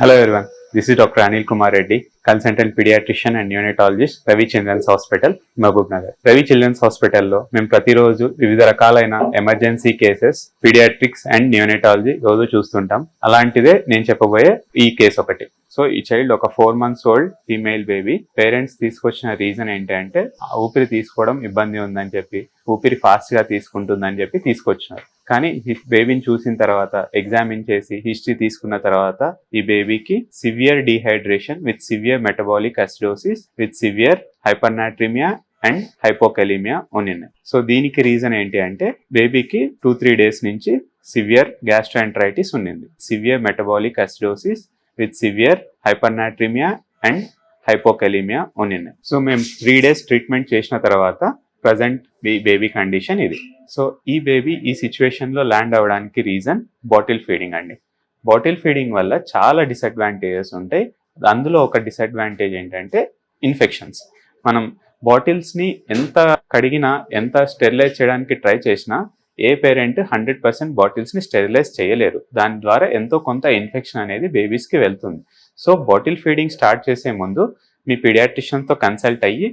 Hello everyone this is doctor Anil Kumar Reddy consultant paediatrician and neonatologist Ravi children's hospital Mahabubnagar Ravi children's హాస్పిటల్లో మేము ప్రతిరోజు వివిధ రకాలైన emergency cases paediatrics and neonatology రోజు చూస్తుంటాం. అలాంటిదే నేను చెప్పబోయే ఈ కేసు ఒకటి. సో ఈ చైల్డ్ ఒక four months old female baby parents తీసుకొచ్చిన రీజన్ ఏంటంటే ఊపిరి తీసుకోవడం ఇబ్బంది ఉందని చెప్పి ఊపిరి ఫాస్ట్గా తీసుకుంటుందని చెప్పి తీసుకొచ్చినారు. కానీ బేబీని చూసిన తర్వాత ఎగ్జామిన్ చేసి హిస్టరీ తీసుకున్న తర్వాత ఈ బేబీకి severe dehydration with severe metabolic acidosis with severe hypernatremia and hypokalemia ఉన్నాయి సో దీనికి రీజన్ ఏంటి అంటే బేబీకి టూ త్రీ డేస్ నుంచి సివియర్ గ్యాస్ట్రాంట్రైటిస్ ఉన్నింది. Severe metabolic acidosis with severe hypernatremia and hypokalemia ఉన్నాయి సో మేము త్రీ డేస్ ట్రీట్మెంట్ చేసిన తర్వాత ప్రజెంట్ బేబీ కండిషన్ ఇది. సో ఈ బేబీ ఈ సిచ్యువేషన్లో ల్యాండ్ అవ్వడానికి రీజన్ బాటిల్ ఫీడింగ్ అండి. బాటిల్ ఫీడింగ్ వల్ల చాలా డిసడ్వాంటేజెస్ ఉంటాయి. అందులో ఒక డిసడ్వాంటేజ్ ఏంటంటే ఇన్ఫెక్షన్స్ మనం బాటిల్స్ని ఎంత కడిగినా ఎంత స్టెరిలైజ్ చేయడానికి ట్రై చేసినా ఏ పేరెంట్ హండ్రెడ్ పర్సెంట్ బాటిల్స్ని స్టెరిలైజ్ చేయలేరు. దాని ద్వారా ఎంతో కొంత ఇన్ఫెక్షన్ అనేది బేబీస్కి వెళ్తుంది. సో బాటిల్ ఫీడింగ్ స్టార్ట్ చేసే ముందు మీ పీడియాట్రిషియన్తో కన్సల్ట్ అయ్యి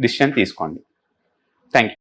డిసిషన్ తీసుకోండి. Thank you.